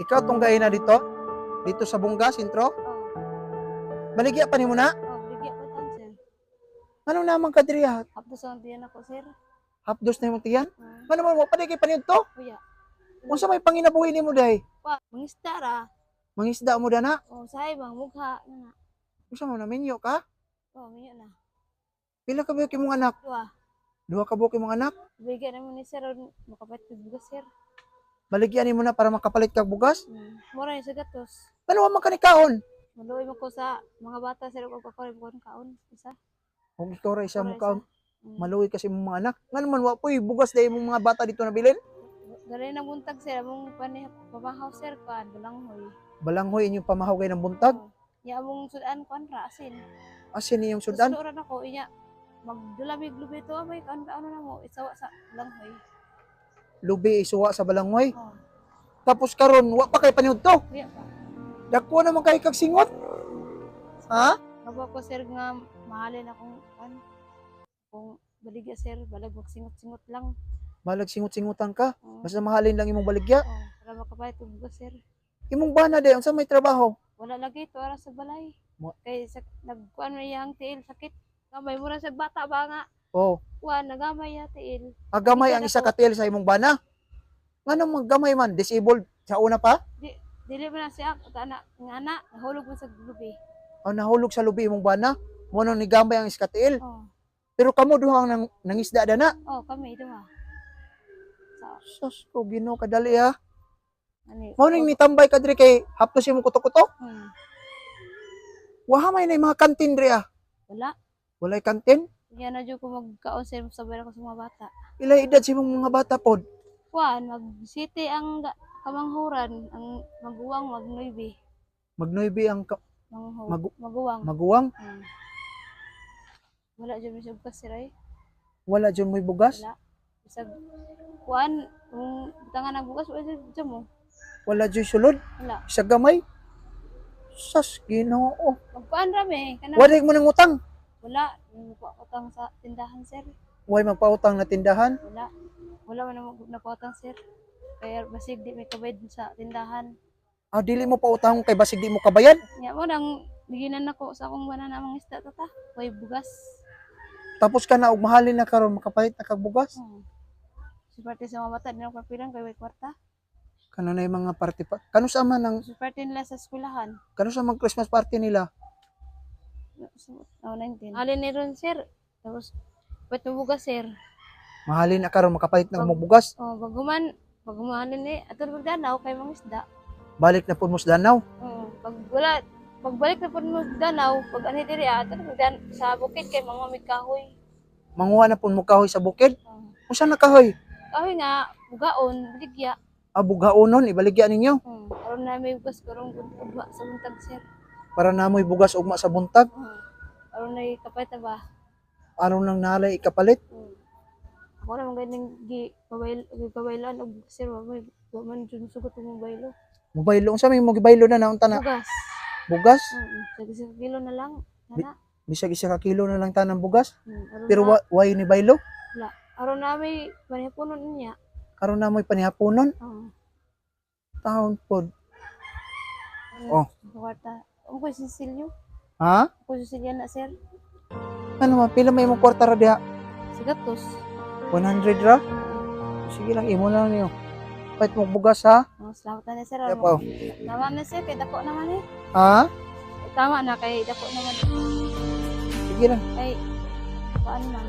Ikaw tong gay na dito? Dito sa Bunga, sentro? Baligya pa ni mo na? oh, bigyan ko tan sir. Ano naman ka diri ha? Hapdos ang diyan ako sir. Hapdos na yung tiyan? Uh, Ano man mo paligay pa niyo to? kuya. Unsa may panginabuhi nimo day? Pa, mangisda ra. Mangisda mo dana? Oh, say bang mugha na na. Unsa mo na minyo ka? Oh, minyo na. Pila ka buhok imong anak? Duwa. Duha ka buhok imong anak? Bigyan naman ni sir ko bugas sir. Baligyan nimo na para makapalit kag bugas? Hmm. Mura ni sa gatos. Ano man kanikaon? Maluoy mo ko sa mga bata sir og kakoy ko kaon isa. Kung ikaw ra isa mo Mura ka Mm. kasi imong mga anak. Ngano man wa poy bugas dai imong mga bata dito nabilin? Gali na buntag sir among pani pabahaw sir kan balanghoy. Balanghoy inyong pamahugay ng buntag. Oh. Ya among sudan kan ra asin. Asin niyong sudan. Sudan ako inya magdulamig lubi to may kan ano na mo isawa sa balanghoy. Lubi isuwa sa balanghoy. Oh. Tapos karon wa pa kay paniud to. Kuya pa. Dako naman kay kag singot. Ha? Kabo ko sir nga mahalin akong kan kung baligya sir balag magsingot-singot lang. Balag singot-singutan ka. Oh. Basta mahalin lang imong baligya. Oh, para og bugas sir. Imong bana day unsa may trabaho? Wala lagi to ara sa balay. Mo- Kay sa nagkuan man iyang tiil sakit. Gamay mo ra sa bata ba nga. Oh, Kuan nagamay ya tiil. agamay ang isa ka tail sa imong bana. Ngano maggamay man disabled sa una pa? Dili man na siya ta na nga na nahulog mo sa lubi. O nahulog sa lubi imong bana. Mo nang nigambay ang iskatiil. Oh. Pero kamo duha ang nang, nangisda dana. Oh, kami duha. Sa Sus ko Ginoo kadali ha. ani. Mo ning nitambay ka diri kay haptos imong kutok-kutok. Hmm. Wa may na yung mga kantin diri ah. Wala. Walay kantin. Yan na jud ko magkaon sir sabay ako sa mga bata. Ila edad si imong mga bata pod. Kuan mag city ang kamanghuran ang maguwang magnoybi. Magnoybi ang ka- Magu- maguwang. maguwang. Hmm. Wala jud mi siyang kasiray. Wala jud mo'y bugas. Wala. Bisag kuan kung tangan ang bugas wala jud mo. Wala jud sulod. Wala. Sa gamay. Sus Ginoo. Magkuan rami kana Wala mo nang utang. Wala Yung ko utang sa tindahan sir. Way magpautang na tindahan. Wala. Wala man na napatang sir. Kaya basig di may kabayad sa tindahan. Ah, dili mo pa utang kay basig di mo kabayan. Nya mo nang biginan ako sa akong banana mga isda tata. Way bugas. Tapos ka na og mahalin na karon makapalit na kag bugas. Hmm. Si parte sa mga bata, di na ako kapilang kay way kwarta. Kano na yung mga party pa. Kano sa man ang Si parte nila sa eskwelahan. kano sa mag Christmas party nila? Oh, 19. Alin ni ron sir. Tapos, ba't bugas sir? Mahalin na karon makapalit na mo bugas. Oh, baguman, bagumanin ni, ato na magdanaw kay mga isda. Balik na pud mo sa Danau. Oo, pag wala, pagbalik na po mo danaw, pag ani diri ato na magdan sa bukid kay mga may kahoy. Manguha na pud mo kahoy sa bukid. Oh. Unsa na kahoy? Kahoy nga, bugaon, baligya. Abughaonon ibaligya ninyo Hmm. Aron na may bugas karong ugma sa buntag sir. Para namoy bugas ugma sa buntag. Hmm. Aron na kapay ta ba? Aron lang nalay ikapalit. Hmm. Ako na mga ganing gi pabaylan og sir wa may wa man jud sugot mo baylo. Mobaylo unsa may mo gibaylo na naunta na Bugas. bugas. Hmm. Sige sa kilo na lang. Nana. Bisag isa ka kilo na lang tanang bugas. Hmm. Aron Pero na, wa, way ni baylo. aron na may manipunon niya. Karon namoy panihaponon. Oh. Taon pod. Oh. Kwarta. Ang ko si Silyo. Ha? Ako si Silya na sir. Ano man pila may imong kwarta ra diha? Si Gatos. 100 ra. Sige lang imo lang niyo. Pait mo bugas ha. Oh, salamat na sir. Kaya Ano, pa. Tama na sir. Kay dako naman eh. Ha? Tama na kay dako naman. Sige lang. Kay paano man.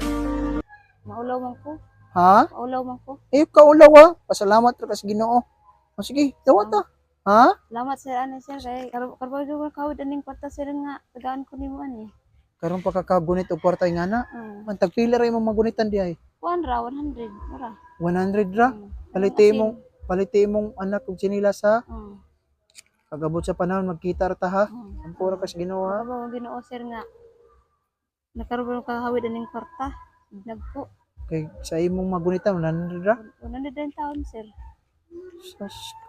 Maulaw man ko. Ha? Maulaw man ko. Eh kaulaw ha. Pasalamat ra kas Ginoo. O sige, dawat ha. Ha? Salamat sir ano sir kay karbo jo kawid aning kwarta sir nga tagaan ko nimo ani. Karon pa kakagunit og kwarta nga na. Mm. Man tagpila ra imong magunitan di ay. Kuan ra 100 mura. 100 ra. Mm. Paliti Asin. mong paliti mong anak og sinilas ha. Mm. Pagabot sa panahon magkita ra ta ha. Mm. Ang pura kas Ginoo ha. Karbo Ginoo sir nga nakaroon ka kawid aning kwarta. Nagko. Kay sa imong magunitan 100 ra. 110 taon sir. Sus.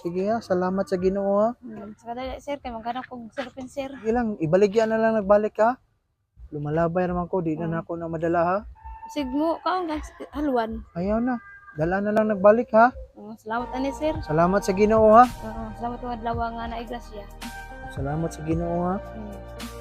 Sige ha, salamat sa Ginoo ha. Hmm. Saka dali sir kay maghanap kog serpin sir. Sige lang, ibaligyan na lang nagbalik ha. Lumalabay naman ko, di na Mm. na ako na madala ha. Sig mo kaon gas haluan. Ayaw na. Dala na lang nagbalik ha. Oo, salamat ani sir. Salamat sa Ginoo ha. Oo, salamat mga adlaw nga na igrasya. Salamat sa Ginoo ha. Mm.